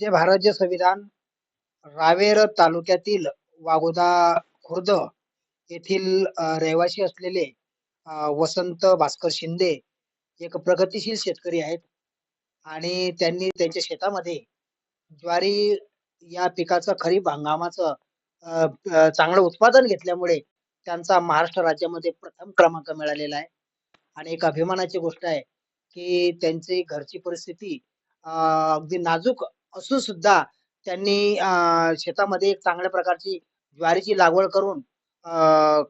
जे भारतीय संविधान रावेर तालुक्यातील वागोदा खुर्द येथील रहिवासी असलेले वसंत भास्कर शिंदे एक प्रगतिशील शेतकरी आहेत. आणि त्यांनी त्यांच्या शेतामध्ये ज्वारी या पिकाचं खरीप हंगामाचं चांगलं उत्पादन घेतल्यामुळे त्यांचा महाराष्ट्र राज्यामध्ये प्रथम क्रमांक मिळालेला आहे. आणि एक अभिमानाची गोष्ट आहे की त्यांची घरची परिस्थिती अगदी नाजूक असून सुद्धा त्यांनी शेतामध्ये एक चांगल्या प्रकारची ज्वारीची लागवड करून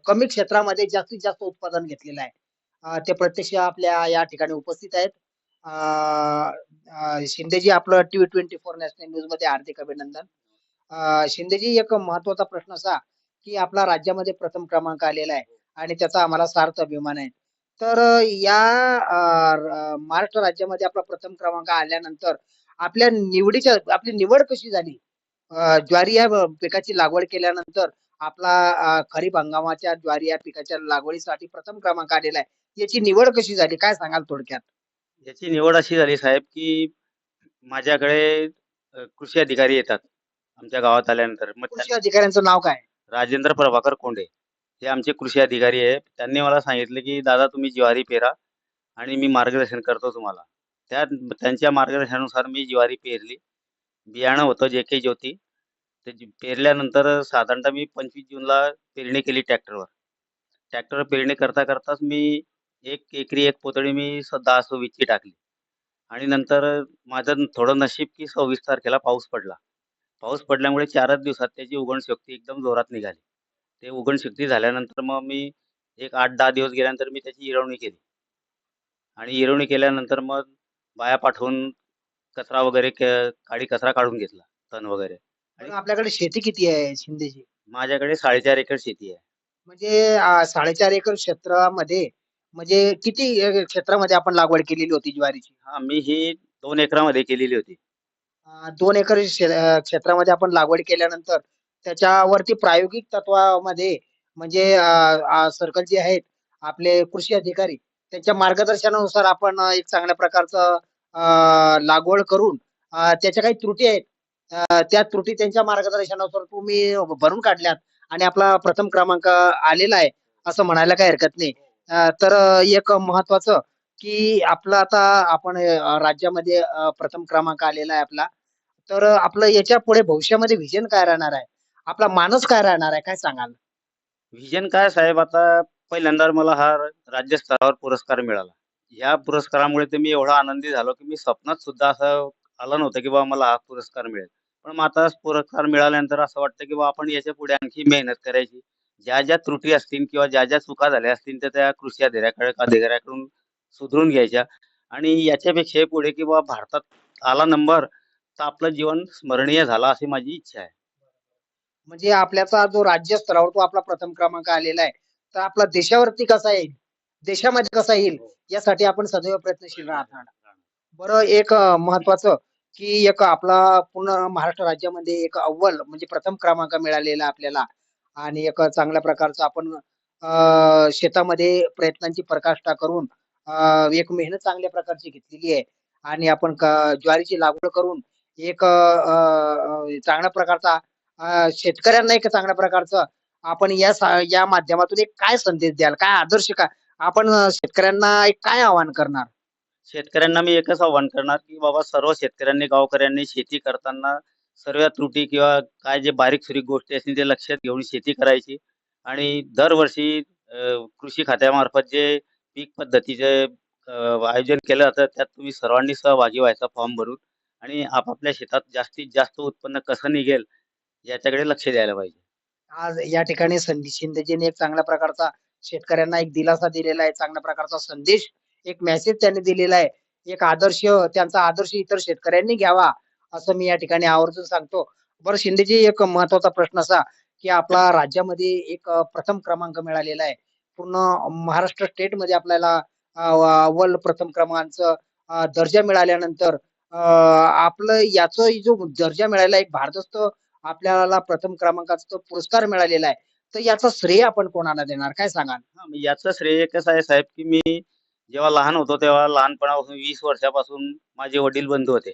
कमी क्षेत्रामध्ये जास्तीत जास्त उत्पादन घेतलेलं आहे. ते प्रत्यक्ष आपल्या या ठिकाणी उपस्थित आहेत. शिंदेजी आपलं टी ट्वेंटी फोर नॅशनल न्यूजमध्ये हार्दिक अभिनंदन. शिंदेजी एक महत्त्वाचा प्रश्न असा की आपला राज्यामध्ये प्रथम क्रमांक आलेला आहे आणि त्याचा आम्हाला सार्थ अभिमान आहे. तर या महाराष्ट्र राज्यामध्ये आपला प्रथम क्रमांक आल्यानंतर आपल्या निवडीच्या आपली निवड कशी झाली? ज्वारी या पिकाची लागवड केल्यानंतर आपला खरीप हंगामाच्या ज्वारी या पिकाच्या लागवडीसाठी प्रथम क्रमांक आलेला आहे. याची निवड कशी झाली? काय सांगाल थोडक्यात? याची निवड अशी झाली साहेब, की माझ्याकडे कृषी अधिकारी येतात आमच्या गावात आल्यानंतर. मग कृषी अधिकाऱ्यांचं नाव काय? राजेंद्र प्रभाकर कोंडे हे आमचे कृषी अधिकारी आहे. त्यांनी मला सांगितलं, की "दादा तुम्ही ज्वारी पेरा आणि मी मार्गदर्शन करतो तुम्हाला." त्या त्यांच्या मार्गदर्शनानुसार मी ज्वारी पेरली. बियाणं होतं जे-के ज्योती. ते पेरल्यानंतर साधारणतः मी 25 जूनला पेरणी केली ट्रॅक्टरवर. ट्रॅक्टरवर पेरणी करता करताच मी एक एकरी एक पोतळी मी स 10-26 टाकली आणि नंतर माझं थोडं नशीब, की 26 तारखेला पाऊस पडला. पाऊस पडल्यामुळे चारच दिवसात त्याची उगवणशक्ती एकदम जोरात निघाली. ते उगवणशक्ती झाल्यानंतर मग मी एक आठ दहा दिवस गेल्यानंतर मी त्याची इरवणी केली. आणि इरवणी केल्यानंतर मग बाया पाठवून कचरा वगैरे क काडी कचरा काढून घेतला, तण वगैरे. आणि आपल्याकडे शेती किती आहे शिंदेजी? माझ्याकडे 4.5 एकर शेती आहे. म्हणजे 4.5 एकर क्षेत्रामध्ये म्हणजे किती अ, क्षेत्रामध्ये आपण लागवड केलेली होती ज्वारीची? हां, मी ही 2 एकरामध्ये केलेली होती. अ, 2 एकर अ, क्षेत्रामध्ये आपण लागवड केल्यानंतर त्याच्यावरती प्रायोगिक तत्वामध्ये म्हणजे अ, सर्कल जे आहेत आपले कृषी अधिकारी त्यांच्या मार्गदर्शनानुसार आपण अ, एक चांगल्या प्रकारचं लागवड करून त्याच्या काही त्रुटी आहेत. त्या त्रुटी त्यांच्या मार्गदर्शनानुसार तुम्ही भरून काढल्यात आणि आपला प्रथम क्रमांक आलेला आहे, असं म्हणायला काही हरकत नाही. तर एक महत्वाचं की आपलं आता आपण राज्यामध्ये प्रथम क्रमांक आलेला आहे आपला. तर आपलं याच्यापुढे भविष्यामध्ये व्हिजन काय राहणार आहे? आपला मानस काय राहणार आहे? काय सांगाल? व्हिजन काय साहेब आता पहिल्यांदा मला हा राज्य स्तरावर पुरस्कार मिळाला. या पुरस्कारामुळे तर मी एवढा आनंदी झालो, की मी स्वप्नात सुद्धा असं आलं नव्हतं, की बाबा मला हा पुरस्कार मिळेल. पण मग आता पुरस्कार मिळाल्यानंतर असं वाटतं, की बाबा आपण याच्यापुढे आणखी मेहनत करायची. ज्या-ज्या त्रुटी असतील किंवा ज्या-ज्या चुका झाल्या असतील, तर त्या कृषी अधिकाऱ्याकडे अधिकाऱ्याकडून सुधरून घ्यायच्या आणि याच्यापेक्षाही पुढे, की बाबा भारतात आला नंबर, तर आपलं जीवन स्मरणीय झालं अशी माझी इच्छा आहे. म्हणजे आपल्याचा जो राज्य स्तरावर तो आपला प्रथम क्रमांक आलेला आहे. तर आपला देशावरती कसा येईल? देशामध्ये कसा येईल? यासाठी आपण सदैव प्रयत्नशील राहणार. बरं एक महत्वाचं की एक आपला पूर्ण महाराष्ट्र राज्यामध्ये एक अव्वल म्हणजे प्रथम क्रमांक मिळालेला आपल्याला आणि एक चांगल्या प्रकारचं आपण शेतामध्ये प्रयत्नांची प्रकाष्ठा करून एक मेहनत चांगल्या प्रकारची घेतलेली आहे आणि आपण ज्वारीची लागवड करून एक चांगल्या प्रकारचा शेतकऱ्यांना एक चांगल्या प्रकारचं आपण या या माध्यमातून एक काय संदेश द्याल? काय आदर्श काय आपण अ, शेतकऱ्यांना एक काय आवाहन करणार? शेतकऱ्यांना मी एकच आव्हान करणार, की बाबा सर्व शेतकऱ्यांनी, गावकऱ्यांनी शेती करताना सर्व त्रुटी किंवा काय जे बारीक-सारीक गोष्टी असतील ते लक्षात घेऊन शेती करायची आणि दरवर्षी अ, कृषी खात्यामार्फत जे पीक पद्धतीचे अ, आयोजन केलं जातं, त्यात तुम्ही सर्वांनी सहभागी व्हायचा फॉर्म भरून आणि आपापल्या शेतात जास्तीत जास्त उत्पन्न कसं निघेल याच्याकडे लक्ष द्यायला पाहिजे. आज या ठिकाणी संधी शिंदेजींनी एक चांगल्या प्रकारचा शेतकऱ्यांना एक दिलासा दिलेला आहे. चांगल्या प्रकारचा संदेश, एक मेसेज त्यांनी दिलेला आहे. एक आदर्श त्यांचा आदर्श इतर शेतकऱ्यांनी घ्यावा, असं मी या ठिकाणी आवर्जून सांगतो. बरं शिंदेजी एक महत्त्वाचा प्रश्न असा, की आपला राज्यामध्ये एक प्रथम क्रमांक मिळालेला आहे. पूर्ण महाराष्ट्र स्टेटमध्ये आपल्याला अव्वल प्रथम क्रमांकाचा दर्जा मिळाल्यानंतर आपलं याचा जो दर्जा मिळाला एक भारदस्त आपल्याला प्रथम क्रमांकाचा पुरस्कार मिळालेला आहे. तर याचं श्रेय आपण कोणाला देणार? काय सांगाल? हां, मग याचं श्रेय कसं आहे साहेब, की मी जेव्हा लहान होतो, तेव्हा लहानपणापासून वीस वर्षापासून माझे वडील बंधू होते.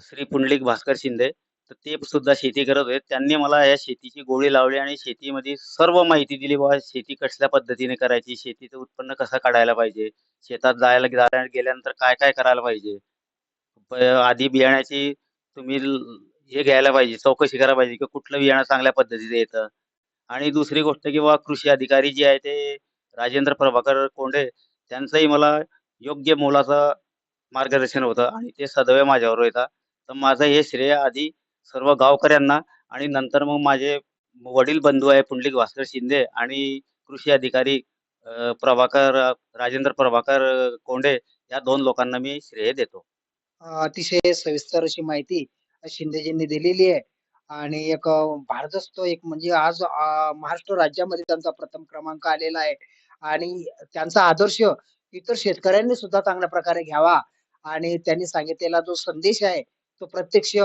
श्री पुंडलिक भास्कर शिंदे तर ते सुद्धा शेती करत होते त्यांनी मला या शेतीची गोळी लावली आणि शेतीमध्ये सर्व माहिती दिली बाबा शेती कसल्या पद्धतीने करायची शेतीचं उत्पन्न कसं काढायला पाहिजे शेतात जायला जाण्या- गेल्यानंतर काय काय करायला पाहिजे प- आधी बियाण्याची तुम्ही ल- हे घ्यायला पाहिजे चौकशी करायला पाहिजे की कुठलं बियाणं चांगल्या पद्धतीचं येतं आणि दुसरी गोष्ट किंवा कृषी अधिकारी जे आहे ते राजेंद्र प्रभाकर कोंडे त्यांचंही मला योग्य मोलाचं मार्गदर्शन होतं आणि ते सदैव माझ्यावर येतात तर माझं हे श्रेय आधी सर्व गावकऱ्यांना आणि नंतर मग माझे वडील बंधू आहे पुंडलिक भास्कर शिंदे आणि कृषी अधिकारी प्रभाकर राजेंद्र प्रभाकर कोंडे या दोन लोकांना मी श्रेय देतो. अतिशय सविस्तर अशी माहिती शिंदेजींनी दिलेली आहे. आणि एक भारतस्थ भारदस्त एक म्हणजे आज महाराष्ट्र राज्यामध्ये त्यांचा प्रथम क्रमांक आलेला आहे. आणि त्यांचा आदर्श इतर शेतकऱ्यांनी सुद्धा चांगल्या प्रकारे घ्यावा. आणि त्यांनी सांगितलेला जो संदेश आहे तो प्रत्यक्ष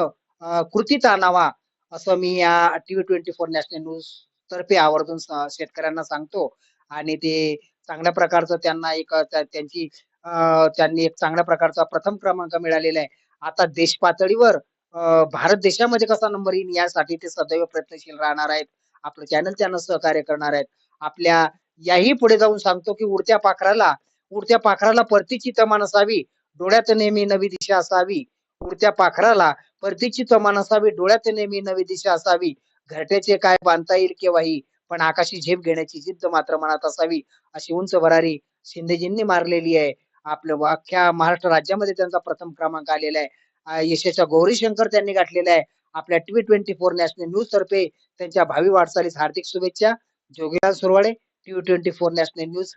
कृतीत आणावा असं मी या TV twenty four national news तर्फे आवर्जून शेतकऱ्यांना सांगतो. आणि ते चांगल्या प्रकारचं त्यांना एक त्या- त्यांची अं, त्यांनी एक चांगल्या प्रकारचा प्रथम क्रमांक मिळालेला आहे. आता देश पातळीवर भारत देशामध्ये कसा नंबर येईल यासाठी ते सदैव प्रयत्नशील राहणार आहेत. आपलं चॅनल त्यांना सहकार्य करणार आहेत. आपल्या याही पुढे जाऊन सांगतो की उडत्या पाखराला उडत्या पाखराला परतीची तमान असावी डोळ्यात नेहमी नवी दिशा असावी. उडत्या पाखराला परतीची तमान असावी डोळ्यात नेहमी नवी दिशा असावी. घरट्याचे काय बांधता येईल केव्हाही पण आकाशी झेप घेण्याची जिद्द मात्र मनात असावी अशी उंच भरारी शिंदेजींनी मारलेली आहे. आपलं अख्ख्या महाराष्ट्र राज्यामध्ये त्यांचा प्रथम क्रमांक आलेला आहे. अं, यशाच्या त्यांनी गाठलेला आहे. आपल्या TV twenty four national news तर्फे त्यांच्या भावी वाटचालीस हार्दिक शुभेच्छा. Jogilal Surwade TV twenty four national news.